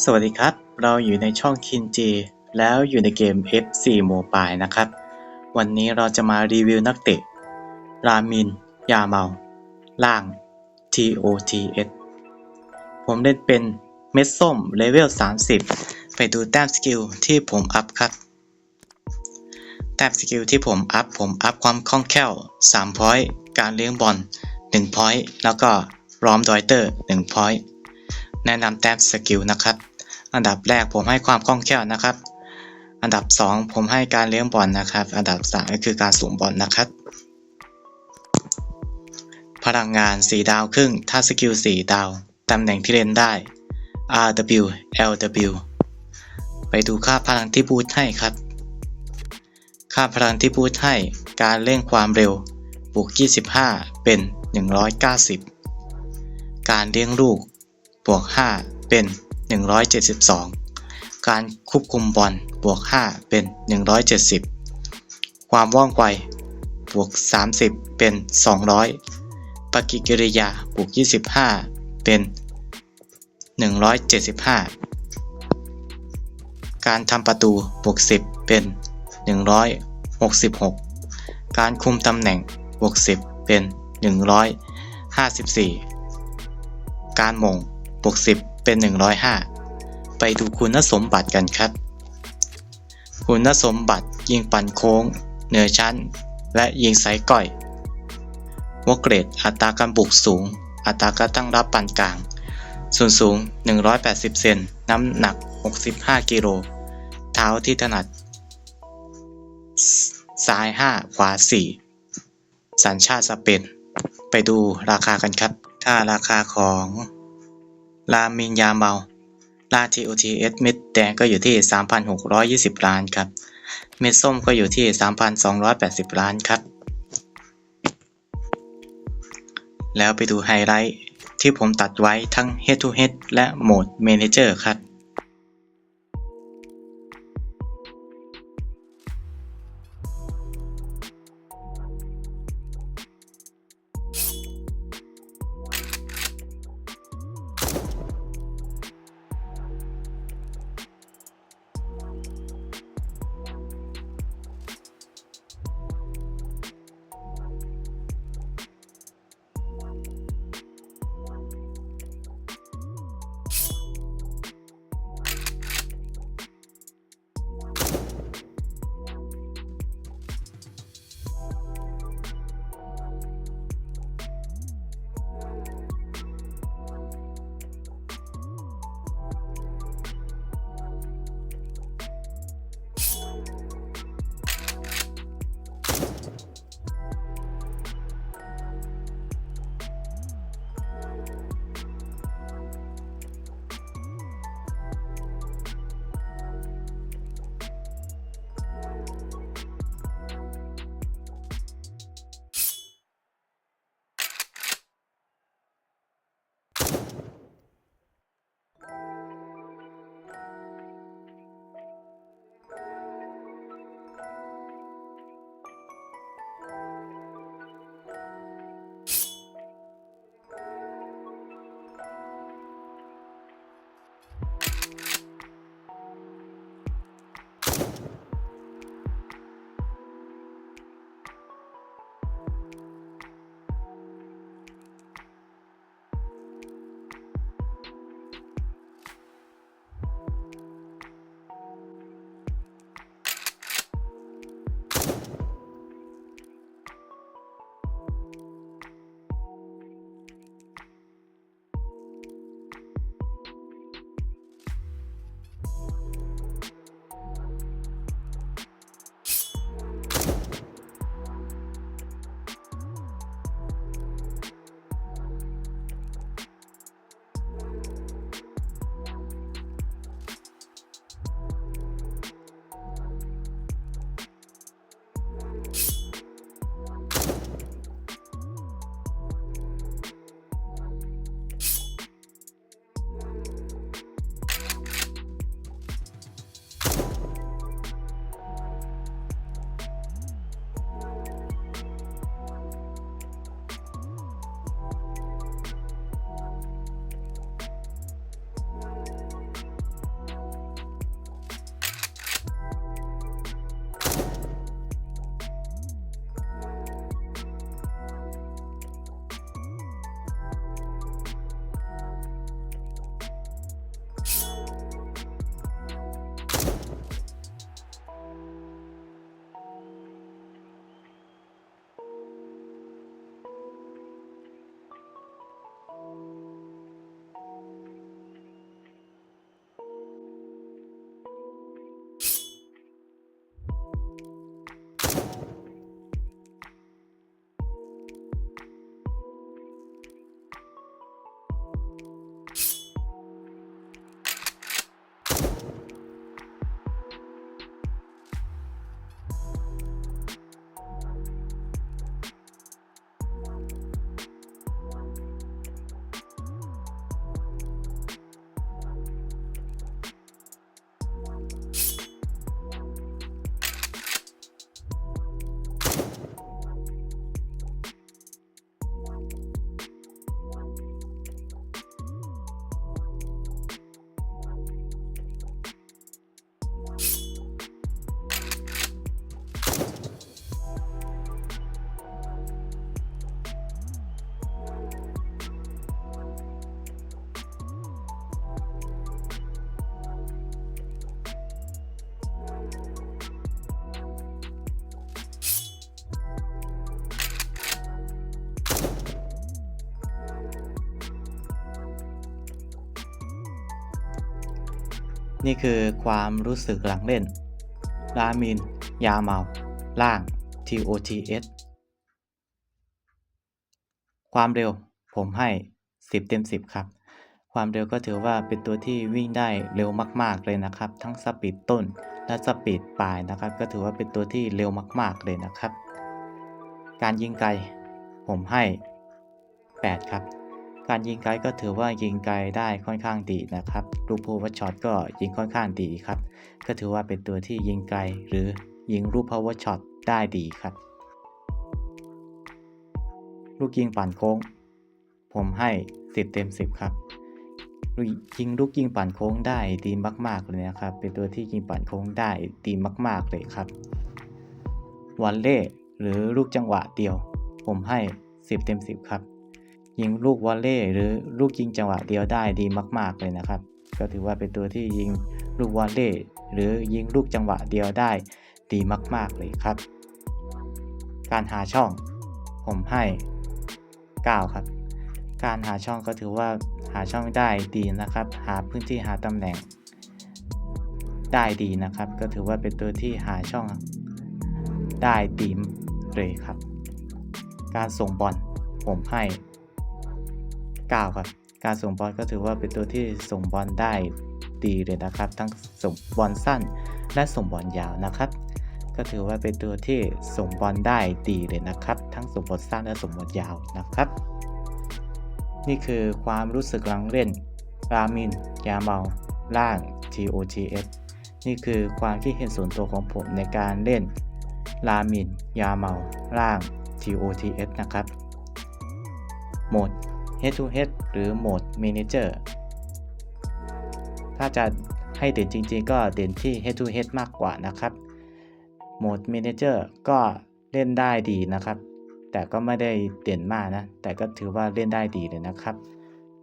สวัสดีครับ เราอยู่ในช่องคินจี แล้วอยู่ในเกม FC Mobile นะครับ วันนี้เราจะมารีวิวนักเตะ รามิน ยาเมา ล่าง TOTS ผมเล่นเป็นเม็ดส้มเลเวล 30 ไปดูแต้มสกิลที่ผมอัพครับ แต้มสกิลที่ผมอัพ ผมอัพความคล่องแคล่ว3พอยต์การเลี้ยงบอล1พอยต์แล้วก็ร้อมดอยเตอร์1พอยต์แนะนำแต้มสกิลนะครับ อันดับแรกผมให้ความคล่องแคล่วนะครับ อันดับ 2 ผมให้การเลี้ยงบอลนะครับ อันดับ 3 ก็คือการสูงบอลนะครับ พลังงาน 4 ดาวครึ่ง ถ้าสกิล 4 ดาว ตำแหน่งที่เล่นได้ RW LW ไปดูค่าพลังที่บูทให้ครับ ค่าพลังที่บูทให้การเร่งความเร็วบวก 25 เป็น 190 การเลี้ยงลูกบวก 5 เป็น 172 การควบคุมบอลบวก 5 เป็น 170 ความว่องไวบวก 30 เป็น 200 ปฏิกิริยาบวก 25 เป็น 175 การทำประตูบวก 10 เป็น 166 การคุมตำแหน่งบวก 10 เป็น 154 การมงบวก 10 เป็น 105 ไปดูคุณสมบัติกันครับ คุณสมบัติยิงปั่นโค้ง เหนือชั้น และยิงไซก่อยหัวเกรดอัตราการบุกสูง อัตราการตั้งรับปานกลาง ส่วนสูง 180 เซน น้ำหนัก 65 กิโล เท้าที่ถนัด ซ้าย 5 ขวา 4 สัญชาติสเปน ไปดูราคากันครับ ถ้าราคาของ รามินยาเมาลา TOTS เม็ดแดงก็อยู่ที่ 3,620 ล้านครับ เม็ดส้มก็อยู่ที่ 3,280 ล้านครับ แล้วไปดูไฮไลท์ที่ผมตัดไว้ทั้ง Head to Head และโหมด Manager ครับ นี่คือความรู้สึกหลังเล่นรามิน ยาเมา ล่าง TOTS ความเร็วผมให้ 10 เต็ม 10 ครับ ความเร็วก็ถือว่าเป็นตัวที่วิ่งได้เร็วมาก ๆ เลยนะครับ ทั้งสปีดต้นและสปีดปลายนะครับ ก็ถือว่าเป็นตัวที่เร็วมาก ๆ เลยนะครับ การยิงไกล ผมให้ 8 ครับ การยิงไกลก็ถือว่ายิงไกลได้ค่อนข้างดีนะครับลูกพูวัชช็อตก็ยิงค่อนข้างดีครับ ก็ถือว่าเป็นตัวที่ยิงไกลหรือยิงลูกพาวเวอร์ช็อตได้ดีครับ ลูกยิงปั่นโค้ง ผมให้ 10 เต็ม 10 ครับลูกยิงลูกยิงปั่นโค้งได้ดีมาก ๆ เลยนะครับ เป็นตัวที่ยิงปั่นโค้งได้ดีมาก ๆ เลยครับวอลเล่หรือลูกจังหวะเดียว ผมให้ 10 เต็ม 10 ครับ ยิงลูกวอลเล่หรือลูกยิงจังหวะเดียวได้ดีมาก ๆ เลยนะครับ ก็ถือว่าเป็นตัวที่ยิงลูกวอลเล่หรือยิงลูกจังหวะเดียวได้ดีมาก ๆ เลยครับ การหาช่องผมให้ 9 ครับ การหาช่องก็ถือว่าหาช่องได้ดีนะครับ หาพื้นที่หาตำแหน่งได้ดีนะครับ ก็ถือว่าเป็นตัวที่หาช่องได้ดีเลยครับ การส่งบอลผมให้ 9 ครับ การส่งบอลก็ถือว่าเป็นตัวที่ส่งบอลได้ดีเลยนะครับ ทั้งส่งบอลสั้นและส่งบอลยาวนะครับ ก็ถือว่าเป็นตัวที่ส่งบอลได้ดีเลยนะครับ ทั้งส่งบอลสั้นและส่งบอลยาวนะครับ นี่คือความรู้สึกหลังเล่นรามิน ยาเมาล่าง TOTS นี่คือความคิดเห็นส่วนตัวของผมในการเล่นรามิน ยาเมาล่าง TOTS นะครับโหมด Head to Head หรือโหมด Manager ถ้าจะให้เด่นจริงๆ ก็เด่นที่ Head to Head มากกว่านะครับโหมด Manager ก็เล่นได้ดีนะครับ แต่ก็ไม่ได้เด่นมากนะ แต่ก็ถือว่าเล่นได้ดีเลยนะครับ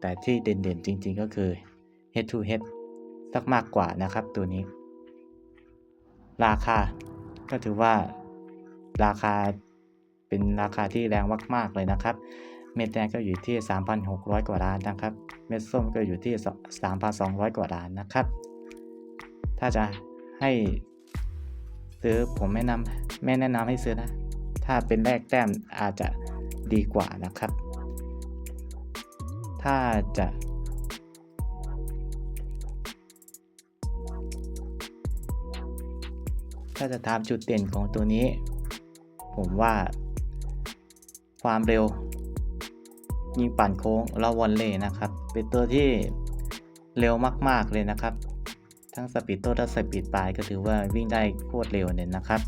แต่ที่เด่นๆจริงๆก็คือ Head to Head สักมากกว่านะครับตัวนี้ ราคาก็ถือว่าราคาเป็นราคาที่แรงมากๆเลยนะครับ เม็ดแดงก็อยู่ที่ 3,600 กว่าล้านนะครับ เม็ดส้มก็อยู่ที่ 3,200 กว่าล้านนะครับ ถ้าจะให้ซื้อผมไม่นำไม่แนะนำให้ซื้อนะ ถ้าเป็นแรกแต้มอาจจะดีกว่านะครับ ถ้าจะถ้าจะตามจุดเด่นของตัวนี้ ผมว่าความเร็ว ยิงปั่นโค้งแล้ววอลเล่นะครับ เป็นตัวที่เร็วมาก ๆ เลยนะครับ ทั้งสปีดต้นและสปีดปลายก็ถือว่าวิ่งได้โคตรเร็วเลยนะครับ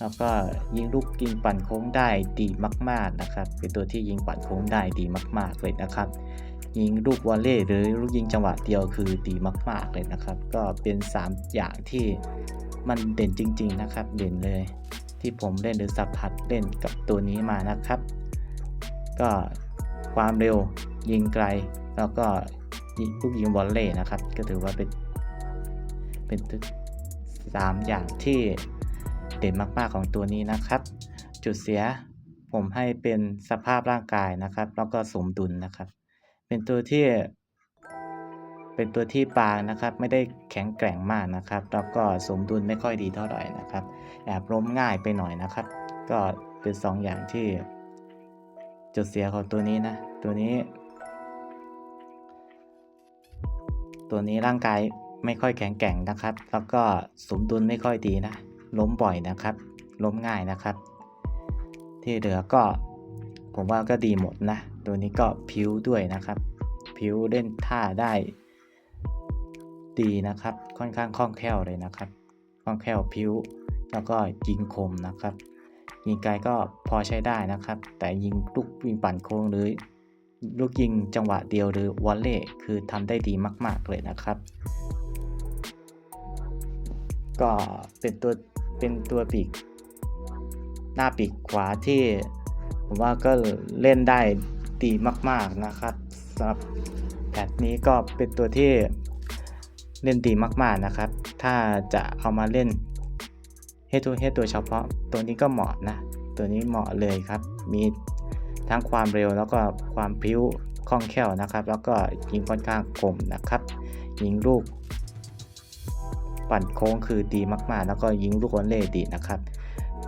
แล้วก็ยิงลูกยิงปั่นโค้งได้ดีมาก ๆนะครับ เป็นตัวที่ยิงปั่นโค้งได้ดีมาก ๆ เลยนะครับ ยิงลูกวอลเล่หรือลูกยิงจังหวะเดียวคือดีมาก ๆเลยนะครับ ก็เป็น 3 อย่างที่มันเด่นจริง ๆ นะครับ เด่นเลยที่ผมเล่นหรือสัมผัสเล่นกับตัวนี้มานะครับ ก็ ความเร็วยิงไกล แล้วก็ลูกยิงวอลเล่นะครับ ก็ถือว่าเป็นเป็นสามอย่างที่เด่นมากๆของตัวนี้นะครับ จุดเสียผมให้เป็นสภาพร่างกายนะครับ แล้วก็สมดุลนะครับ เป็นตัวที่เป็นตัวที่บางนะครับ ไม่ได้แข็งแกร่งมากนะครับ แล้วก็สมดุลไม่ค่อยดีเท่าไหร่นะครับ แอบล้มง่ายไปหน่อยนะครับ ก็เป็น2ออย่างที่ จุดเสียของตัวนี้นะ ตัวนี้ ตัวนี้ร่างกายไม่ค่อยแข็งแกร่งนะครับ แล้วก็สมดุลไม่ค่อยดีนะ ล้มบ่อยนะครับ ล้มง่ายนะครับ ที่เหลือก็ผมว่าก็ดีหมดนะ ตัวนี้ก็พิ้วด้วยนะครับพิ้วเล่นท่าได้ดีนะครับ ค่อนข้างคล่องแคล่วเลยนะครับ คล่องแคล่วพิ้วแล้วก็ยิงคมนะครับ ยิงไกลก็พอใช้ได้นะครับ แต่ยิงลูกยิงปั่นโค้งหรือลูกยิงจังหวะเดียวหรือวอลเล่คือทำได้ดีมาก ๆ เลยนะครับ ก็เป็นตัวเป็นตัวปีก หน้าปีกขวาที่ผมว่าก็เล่นได้ดีมาก ๆ นะครับสำหรับแพทนี้ก็เป็นตัวที่เล่นดีมาก ๆ นะครับ ถ้าจะเอามาเล่น Head to Head ตัวเฉพาะตัวนี้ก็เหมาะนะ ตัวนี้เหมาะเลยครับ มีทั้งความเร็วแล้วก็ความพริ้วคล่องแคล่วนะครับ แล้วก็ยิงค่อนข้างคมนะครับ ยิงลูกปั่นโค้งคือดีมากๆ แล้วก็ยิงลูกวอลเลย์ดีนะครับ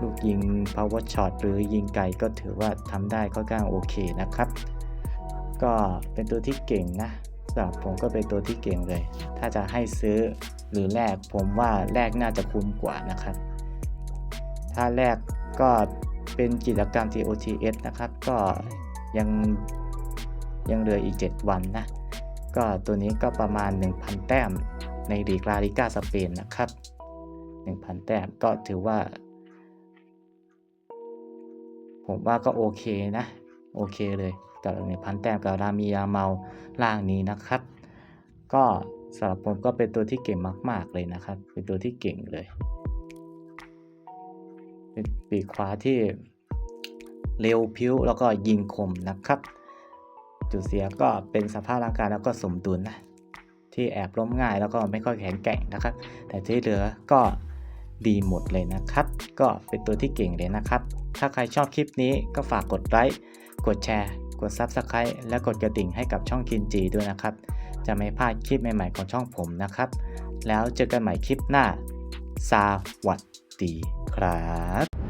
ลูกยิง power shot หรือยิงไกลก็ถือว่าทำได้ค่อนข้างโอเคนะครับ ก็เป็นตัวที่เก่งนะสำหรับผมก็เป็นตัวที่เก่งเลย ถ้าจะให้ซื้อหรือแลกผมว่าแลกน่าจะคุ้มกว่านะครับ ถ้าแลกก็เป็นกิจกรรม TOTS นะครับ ก็ยังยังเหลืออีก 7 วันนะ ก็ตัวนี้ก็ประมาณ 1,000 แต้มในลีกลาลิก้าสเปนนะครับ 1,000 แต้มก็ถือว่า ผมว่าก็โอเคนะ โอเคเลยกับ1,000 แต้มกับรามียาเมาล่างนี้นะครับ ก็สำหรับผมก็เป็นตัวที่เก่งมาก ๆ เลยนะครับ เป็นตัวที่เก่งเลย เป็นปีกขวาที่เร็วพิ้วแล้วก็ยิงคมนะครับ จุดเสียก็เป็นสภาพร่างกายแล้วก็สมดุลนะที่แอบล้มง่ายแล้วก็ไม่ค่อยแข็งแกร่งนะครับ แต่ที่เหลือก็ดีหมดเลยนะครับ ก็เป็นตัวที่เก่งเลยนะครับ ถ้าใครชอบคลิปนี้ก็ฝากกดไลค์กดแชร์ กด Subscribe และกดกระดิ่งให้กับช่องคินจีด้วยนะครับ จะไม่พลาดคลิปใหม่ๆของช่องผมนะครับ แล้วเจอกันใหม่คลิปหน้าสวัสดี ดีครับ